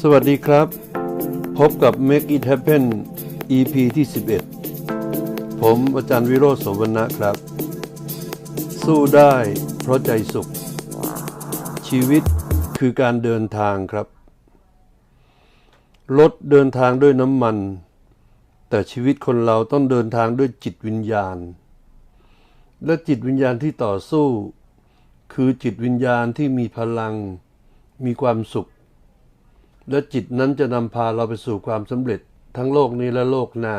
สวัสดีครับ พบกับ Make It Happen EP ที่ 11 ผมอาจารย์วิโรจน์โสวณนะครับ สู้ได้เพราะใจสุข ชีวิตคือการเดินทางครับ รถเดินทางด้วยน้ำมัน แต่ชีวิตคนเราต้องเดินทางด้วยจิตวิญญาณ และจิตวิญญาณที่ต่อสู้ คือจิตวิญญาณที่มีพลัง มีความสุข และจิตนั้นจะนำพาเราไปสู่ความสำเร็จทั้งโลกนี้และโลกหน้า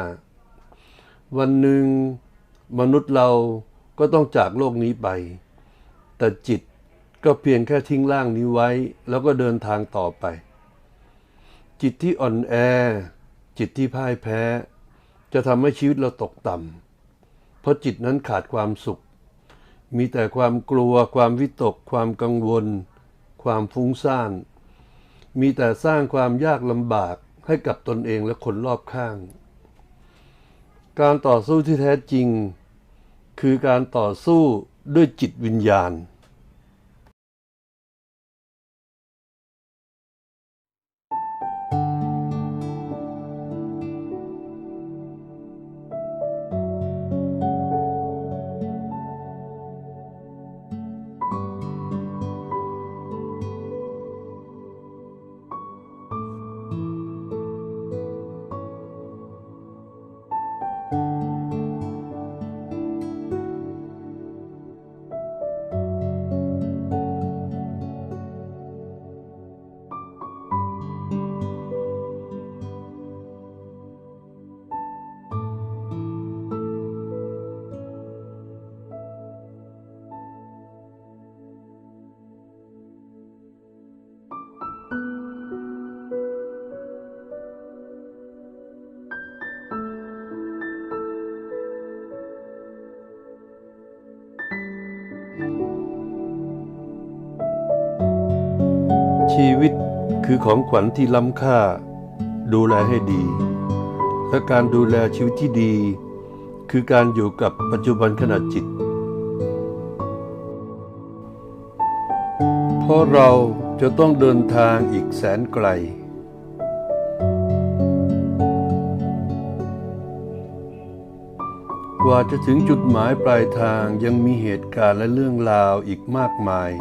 วันหนึ่งมนุษย์เราก็ต้องจากโลกนี้ไป แต่จิตก็เพียงแค่ทิ้งร่างนี้ไว้ แล้วก็เดินทางต่อไป จิตที่อ่อนแอ จิตที่พ่ายแพ้ จะทำให้ชีวิตเราตกต่ำเพราะจิตนั้นขาดความสุข มีแต่ความกลัว ความวิตก ความกังวล ความฟุ้งซ่าน มีแต่สร้างความยากลำบากให้กับตนเองและคนรอบข้าง การต่อสู้ที่แท้จริง คือการต่อสู้ด้วยจิตวิญญาณ ชีวิตคือของขวัญที่ล้ำค่า ดูแลให้ดี และการดูแลชีวิตที่ดี คือการอยู่กับปัจจุบันขณะจิต เพราะเราจะต้องเดินทางอีกแสนไกล กว่าจะถึงจุดหมายปลายทางยังมีเหตุการณ์และเรื่องราวอีกมากมาย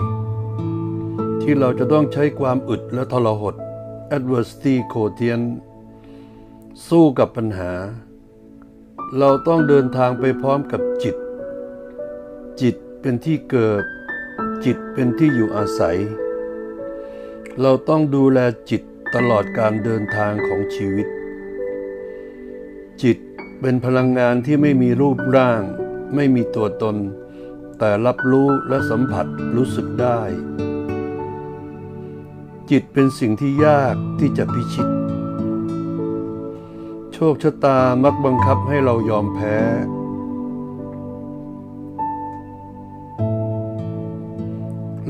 ที่เราจะต้องใช้ความอึดและทรหด adversity quotient สู้กับปัญหา เราต้องเดินทางไปพร้อมกับจิต จิตเป็นที่เกิด จิตเป็นที่อยู่อาศัย เราต้องดูแลจิตตลอดการเดินทางของชีวิต จิตเป็นพลังงานที่ไม่มีรูปร่าง ไม่มีตัวตน แต่รับรู้และสัมผัสรู้สึกได้ จิตเป็นสิ่งที่ยากที่จะพิชิต โชคชะตามักบังคับให้เรายอมแพ้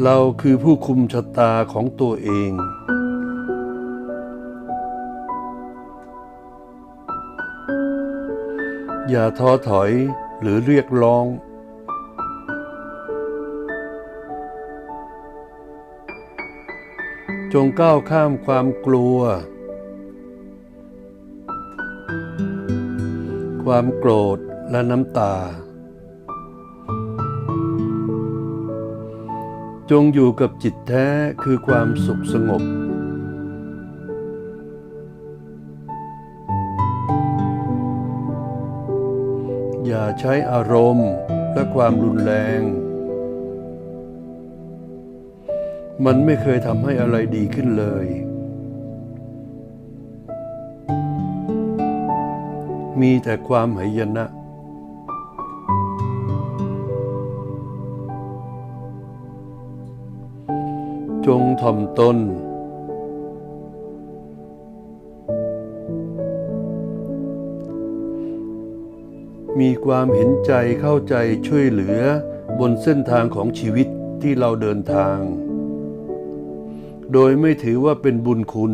เราคือผู้คุมชะตาของตัวเอง อย่าท้อถอยหรือเรียกร้อง จงก้าวข้ามความกลัว ความโกรธและน้ำตา จงอยู่กับจิตแท้คือความสุขสงบ อย่าใช้อารมณ์และความรุนแรง มันไม่เคยทำให้อะไรดีขึ้นเลย มีแต่ความหายนะ จงถ่อมตน มีความเห็นใจเข้าใจช่วยเหลือบนเส้นทางของชีวิตที่เราเดินทาง โดยไม่ถือว่าเป็นบุญคุณ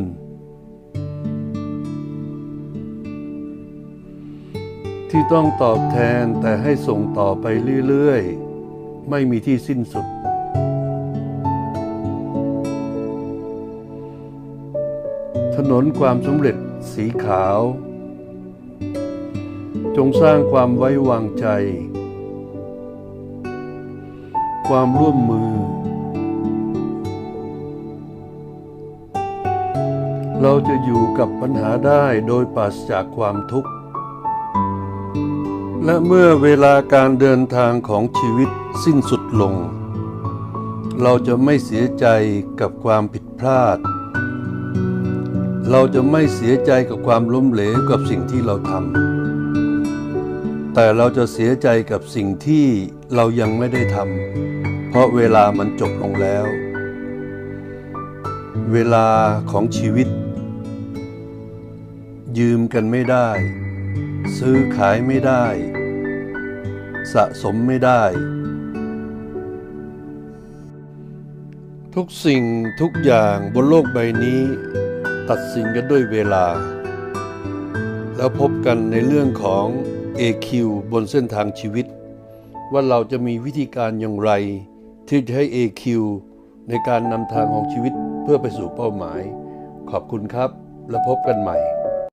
ที่ต้องตอบแทนแต่ให้ส่งต่อไปเรื่อยๆ ไม่มีที่สิ้นสุด ถนนความสำเร็จสีขาว จงสร้างความไว้วางใจ ความร่วมมือ เราจะอยู่กับปัญหาได้โดยปราศจากความทุกข์ และเมื่อเวลาการเดินทางของชีวิตสิ้นสุดลง เราจะไม่เสียใจกับความผิดพลาด เราจะไม่เสียใจกับความล้มเหลวกับสิ่งที่เราทำแต่เราจะเสียใจกับสิ่งที่เรายังไม่ได้ทำเพราะเวลามันจบลงแล้วเวลาของชีวิต ยืมกันไม่ได้ ซื้อขายไม่ได้ สะสมไม่ได้ ทุกสิ่งทุกอย่างบนโลกใบนี้ ตัดสินกันด้วยเวลา แล้วพบกันในเรื่องของ AQ บนเส้นทางชีวิต ว่าเราจะมีวิธีการอย่างไร ที่จะให้ AQ ในการนำทางของชีวิตเพื่อไปสู่เป้าหมาย ขอบคุณครับ แล้วพบกันใหม่